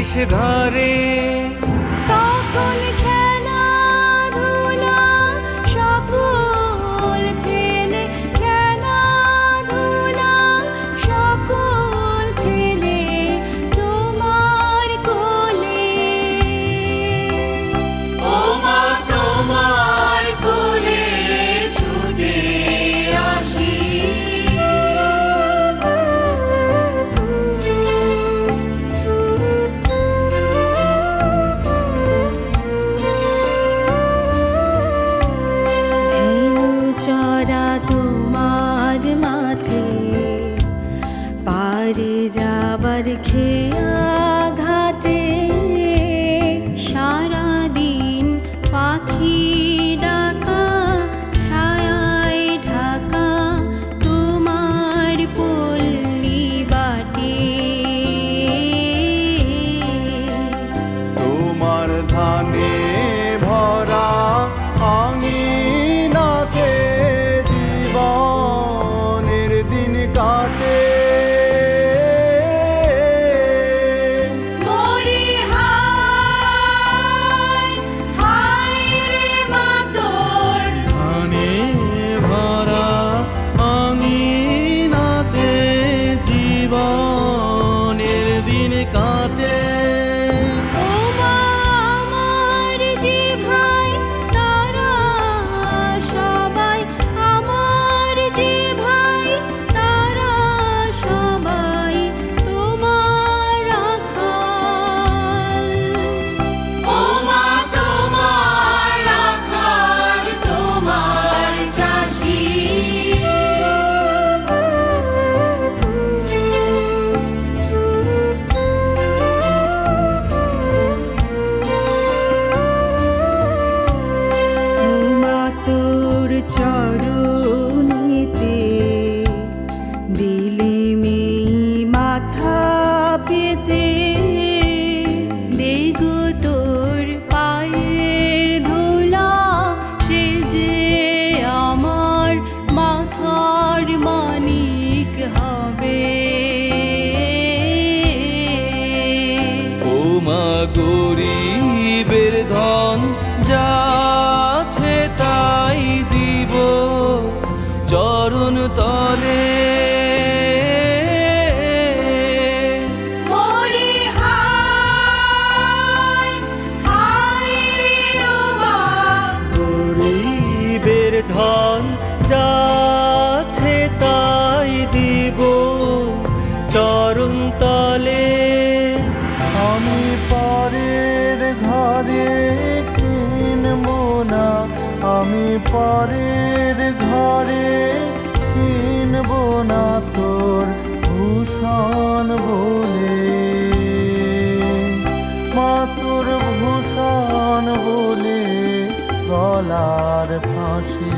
ঘরে পেতে পায়ের ধুলা সে যে আমার মানিক হবে। গরিবের ধন যা আমি পরের ঘরে কিনব না তোর ভূষণ বলে। মাতুর ভূষণ বলে গলার ফাঁসি।